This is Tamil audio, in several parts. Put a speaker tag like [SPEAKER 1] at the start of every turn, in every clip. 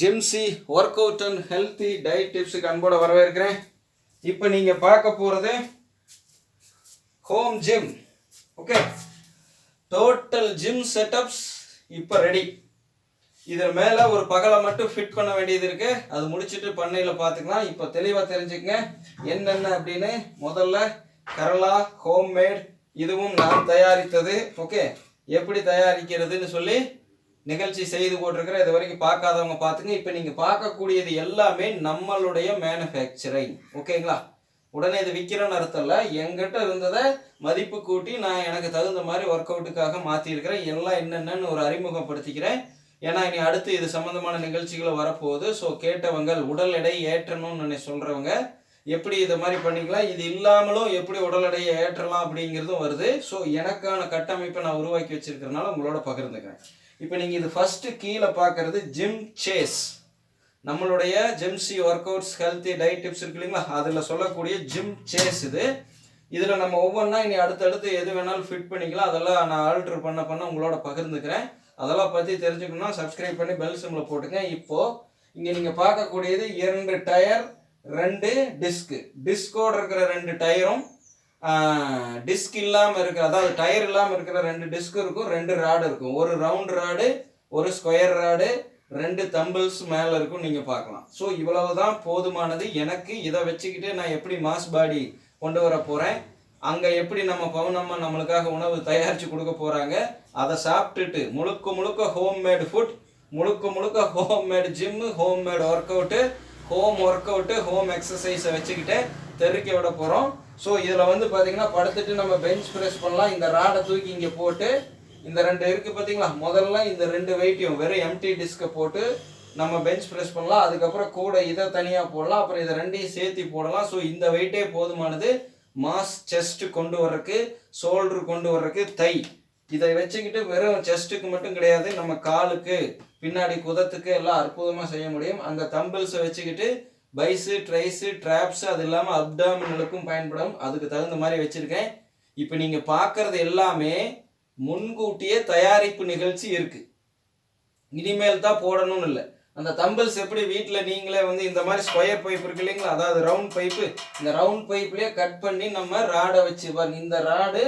[SPEAKER 1] ஜிம்சி workout and healthy diet டிப்ஸுக்கு அன்போடு வரவேற்கிறேன். இப்போ நீங்கள் பார்க்க போகிறது home gym okay total gym setups இப்போ ரெடி இதில் மேலே ஒரு பகலை மட்டும் ஃபிட் பண்ண வேண்டியது இருக்குது அது முடிச்சுட்டு பண்ணையில் பார்த்துக்கலாம். இப்போ தெளிவாக தெரிஞ்சுக்கங்க. என்னென்ன அப்படின்னு முதல்ல கரலா ஹோம்மேட் இதுவும் நான் தயாரித்தது. ஓகே எப்படி தயாரிக்கிறதுன்னு சொல்லி நிகழ்ச்சி செய்து போட்டிருக்கிறேன் இது வரைக்கும் பார்க்காதவங்க பார்த்துங்க. இப்போ நீங்கள் பார்க்கக்கூடியது எல்லாமே நம்மளுடைய மேனுஃபேக்சரிங் ஓகேங்களா? உடனே இது விற்கிறேன்னு அர்த்தம் இல்லை எங்கிட்ட இருந்ததை மதிப்பு கூட்டி நான் எனக்கு தகுந்த மாதிரி ஒர்க் அவுட்டுக்காக மாற்றிருக்கிறேன் எல்லாம் என்னென்னு ஒரு அறிமுகப்படுத்திக்கிறேன். ஏன்னா இனி அடுத்து இது சம்மந்தமான நிகழ்ச்சிகளை வரப்போகுது. ஸோ கேட்டவங்க உடல் எடை ஏற்றணும்னு சொல்கிறவங்க எப்படி இதை மாதிரி பண்ணிக்கலாம் இது இல்லாமலும் எப்படி உடல் எடையை ஏற்றலாம் அப்படிங்கிறதும் வருது. ஸோ எனக்கான கட்டமைப்பை நான் உருவாக்கி வச்சிருக்கிறதுனால உங்களோட பகிர்ந்துக்கிறேன். இப்போ நீங்கள் இது ஃபஸ்ட்டு கீழே பார்க்குறது ஜிம் சேஸ் நம்மளுடைய ஜிம்சி workouts healthy diet tips இருக்கு இல்லைங்களா? அதில் சொல்லக்கூடிய ஜிம் சேஸ் இது. இதில் நம்ம ஒவ்வொன்றா இனி அடுத்தடுத்து எது வேணாலும் ஃபிட் பண்ணிக்கலாம். அதெல்லாம் நான் ஆல்ட்ரு பண்ண பண்ண உங்களோட பகிர்ந்துக்கிறேன். அதெல்லாம் பற்றி தெரிஞ்சுக்கணும்னா சப்ஸ்கிரைப் பண்ணி பெல் சிம்மில் போட்டுங்க. இப்போது இங்கே நீங்கள் பார்க்கக்கூடியது இரண்டு டயர் ரெண்டு டிஸ்க்கு டிஸ்கோடு இருக்கிற ரெண்டு டயரும் டிஸ்க் இல்லாமல் இருக்கிற அதாவது டயர் இல்லாமல் இருக்கிற ரெண்டு டிஸ்க் இருக்கும் ரெண்டு ராடு இருக்கும். ஒரு ரவுண்ட் ராடு ஒரு ஸ்கொயர் ராடு ரெண்டு தம்பிள்ஸ் மேலே இருக்கும் நீங்கள் பார்க்கலாம். ஸோ இவ்வளவு தான் போதுமானது. எனக்கு இதை வச்சுக்கிட்டு நான் எப்படி மாஸ் பாடி கொண்டு வர போகிறேன் அங்கே எப்படி நம்ம பவுனம்மா நம்மளுக்காக உணவு தயாரித்து கொடுக்க போகிறாங்க அதை சாப்பிட்டுட்டு முழுக்க முழுக்க ஹோம்மேடு ஃபுட் முழுக்க முழுக்க homemade gym homemade workout home workout home எக்ஸசைஸை வச்சுக்கிட்டு தெருக்க விட போகிறோம் ஸோ இதில் வந்து பார்த்தீங்கன்னா படுத்துட்டு நம்ம பெஞ்ச் ப்ரெஸ் பண்ணலாம். இந்த ராடை தூக்கி இங்கே போட்டு இந்த ரெண்டு இருக்குது பார்த்தீங்களா முதல்ல இந்த ரெண்டு வெயிட்டையும் வெறும் எம்டி டிஸ்கை போட்டு நம்ம பெஞ்ச் ப்ரெஸ் பண்ணலாம். அதுக்கப்புறம் கூட இதை தனியாக போடலாம். அப்புறம் இதை ரெண்டையும் சேர்த்து போடலாம். ஸோ இந்த வெயிட்டே போதுமானது மாஸ் செஸ்ட் கொண்டு வர்றதுக்கு ஷோல்டர் கொண்டு வர்றதுக்கு தை இதை வச்சுக்கிட்டு வெறும் செஸ்ட்டுக்கு மட்டும் கிடையாது. நம்ம காலுக்கு பின்னாடி குதத்துக்கு எல்லாம் அற்புதமாக செய்ய முடியும். அந்த தம்பிள்ஸை வச்சுக்கிட்டு பைஸு ட்ரைஸு ட்ராப்ஸு அது இல்லாமல் அப்டாமினலுக்கும் பயன்படும். அதுக்கு தகுந்த மாதிரி வச்சுருக்கேன். இப்போ நீங்கள் பார்க்குறது எல்லாமே முன்கூட்டியே தயாரிப்பு நிகழ்ச்சி இருக்குது இனிமேல் தான் போடணும்னு இல்லை. அந்த தம்பிள்ஸ் எப்படி வீட்டில் நீங்களே வந்து இந்த மாதிரி ஸ்கொயர் பைப் இருக்கு இல்லைங்களா? அதாவது ரவுண்ட் பைப்பு. இந்த ரவுண்ட் பைப்லேயே கட் பண்ணி நம்ம ராடை வச்சு பாருங்க. இந்த ராடு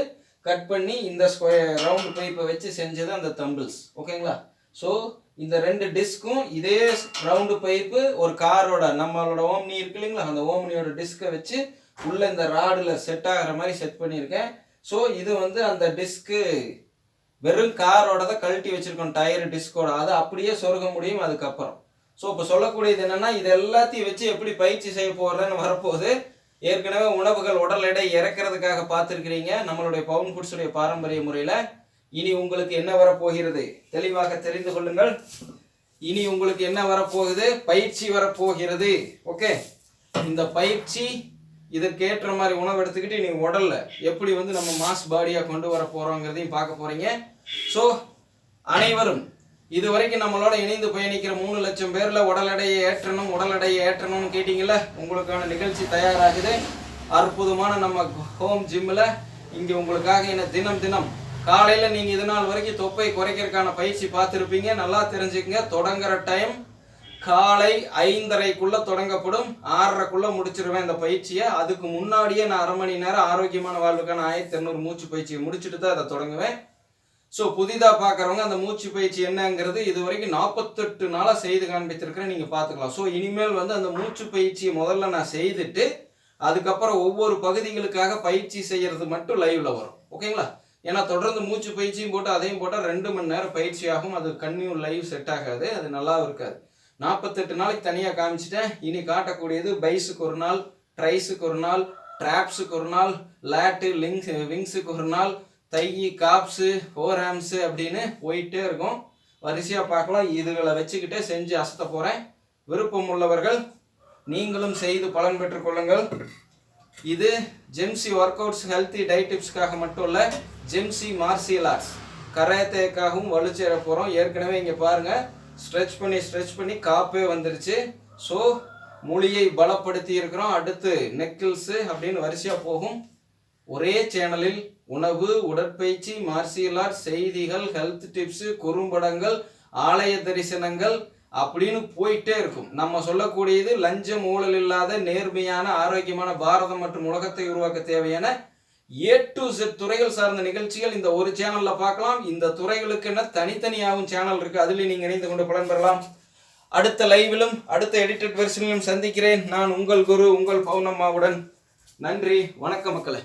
[SPEAKER 1] கட் பண்ணி இந்த ஸ்கொயர் ரவுண்ட் பைப்பை வச்சு செஞ்சது அந்த தம்பிள்ஸ். ஓகேங்களா? ஸோ இந்த ரெண்டு டிஸ்க்கும் இதே ரவுண்டு பைப்பு ஒரு காரோட நம்மளோட ஓம்னி இருக்கு இல்லைங்களா? அந்த ஓம்னியோட டிஸ்கை வச்சு உள்ளே இந்த ராடில் செட் ஆகிற மாதிரி செட் பண்ணியிருக்கேன். ஸோ இது வந்து அந்த டிஸ்க்கு வெறும் காரோட தான் கழட்டி வச்சுருக்கோம் டயர் டிஸ்கோட அதை அப்படியே சொருக முடியும் அதுக்கப்புறம். ஸோ இப்போ சொல்லக்கூடியது என்னென்னா இது எல்லாத்தையும் வச்சு எப்படி பயிற்சி செய்ய போகிறேன்னு வரப்போகுது. ஏற்கனவே உணவுகள் உடல் எடை இறக்கிறதுக்காக பார்த்துருக்கிறீங்க நம்மளுடைய பவுன் ஃபுட்ஸுடைய பாரம்பரிய முறையில். இனி உங்களுக்கு என்ன வரப்போகிறது? தெளிவாக தெரிந்து கொள்ளுங்கள். இனி உங்களுக்கு என்ன வரப்போகுது? பயிற்சி வரப்போகிறது. ஓகே? இந்த பயிற்சி இதற்கேற்ற மாதிரி உணவு எடுத்துக்கிட்டு நீ உடல்ல எப்படி வந்து நம்ம மாஸ் பாடியாக கொண்டு வர போகிறோங்கிறதையும் பார்க்க போகிறீங்க ஸோ அனைவரும் இது வரைக்கும் நம்மளோட இணைந்து பயணிக்கிற மூணு லட்சம் பேரில் உடல் எடையை ஏற்றணும் உடல் எடையை ஏற்றணும்னு கேட்டிங்கல்ல? உங்களுக்கான நிகழ்ச்சி தயாராகுது. அற்புதமான நம்ம ஹோம் ஜிம்மில் இங்கே உங்களுக்காக என்ன தினம் தினம் காலையில் நீங்கள் இது நாள் வரைக்கும் தொப்பை குறைக்கிறதுக்கான பயிற்சி பார்த்துருப்பீங்க. நல்லா தெரிஞ்சுக்கங்க. தொடங்குற டைம் காலை ஐந்தரைக்குள்ளே தொடங்கப்படும். ஆறரைக்குள்ளே முடிச்சிருவேன் இந்த பயிற்சியை. அதுக்கு முன்னாடியே நான் அரை மணி நேரம் ஆரோக்கியமான வாழ்வுக்கான ஆயிரத்தி இரநூறு மூச்சு பயிற்சியை முடிச்சுட்டு தான் அதை தொடங்குவேன். ஸோ புதிதாக பார்க்குறவங்க அந்த மூச்சு பயிற்சி என்னங்கிறது இது வரைக்கும் நாற்பத்தெட்டு நாளாக செய்து காண்பித்திருக்கிறேன். நீங்கள் பார்த்துக்கலாம். ஸோ இனிமேல் வந்து அந்த மூச்சு பயிற்சியை முதல்ல நான் செய்துட்டு அதுக்கப்புறம் ஒவ்வொரு பகுதிகளுக்காக பயிற்சி செய்கிறது மட்டும் லைவில் வரும். ஓகேங்களா ஏன்னா தொடர்ந்து மூச்சு பயிற்சியும் போட்டு அதையும் போட்டால் ரெண்டு மணி நேரம் பயிற்சி ஆகும். அது கன்னியூ லைவ் செட் ஆகாது. அது நல்லா இருக்காது. நாற்பத்தெட்டு நாளைக்கு தனியாக காமிச்சிட்டேன். இனி காட்டக்கூடியது பைஸுக்கு ஒரு நாள் ட்ரைஸுக்கு ஒரு நாள் ட்ராப்ஸுக்கு ஒரு நாள் லேட்டு லிங்ஸ் விங்ஸுக்கு ஒரு நாள் தை காப்ஸு ஓராம்ஸு அப்படின்னு போயிட்டே இருக்கும். வரிசையாக பார்க்கலாம். இதுகளை வச்சுக்கிட்டே செஞ்சு அசத்த போகிறேன் விருப்பம் உள்ளவர்கள் நீங்களும் செய்து பலன் பெற்றுக்கொள்ளுங்கள் இது ஜெம்சி ஒர்க் அவுட்ஸ் ஹெல்த்தி டயட் டிப்ஸ்க்காக மட்டும் இல்லை ஜெம்சி மார்ஷியல் ஆர்ட்ஸ் கராத்தேக்காகவும் வலுச்சேர போகிறோம் ஏற்கனவே இங்கே பாருங்கள் ஸ்ட்ரெச் பண்ணி ஸ்ட்ரெச் பண்ணி காப்பே வந்துருச்சு. ஸோ மொழியை பலப்படுத்தி இருக்கிறோம். அடுத்து நெக்கிள்ஸு அப்படின்னு வரிசையாக போகும். ஒரே சேனலில் உணவு உடற்பயிற்சி மார்ஷியல் ஆர்ட்ஸ் செய்திகள் ஹெல்த் டிப்ஸு குறும்படங்கள் ஆலய தரிசனங்கள் அப்படின்னு போயிட்டே இருக்கும். நம்ம சொல்லக்கூடியது லஞ்சம் ஊழல் இல்லாத நேர்மையான ஆரோக்கியமான பாரதம் மற்றும் உலகத்தை உருவாக்க தேவையான ஏ டு செட் துறைகள் சார்ந்த நிகழ்ச்சிகள் இந்த ஒரு சேனல்ல பார்க்கலாம். இந்த துறைகளுக்கு என்ன தனித்தனியாகவும் சேனல் இருக்கு. அதுலேயும் நீங்க இணைந்து கொண்டு பலன் பெறலாம். அடுத்த லைவிலும் அடுத்த எடிட்டட் வெர்ஷனிலும் சந்திக்கிறேன். நான் உங்கள் குரு உங்கள் பௌர்ணம்மாவுடன் நன்றி. வணக்கம் மக்களை.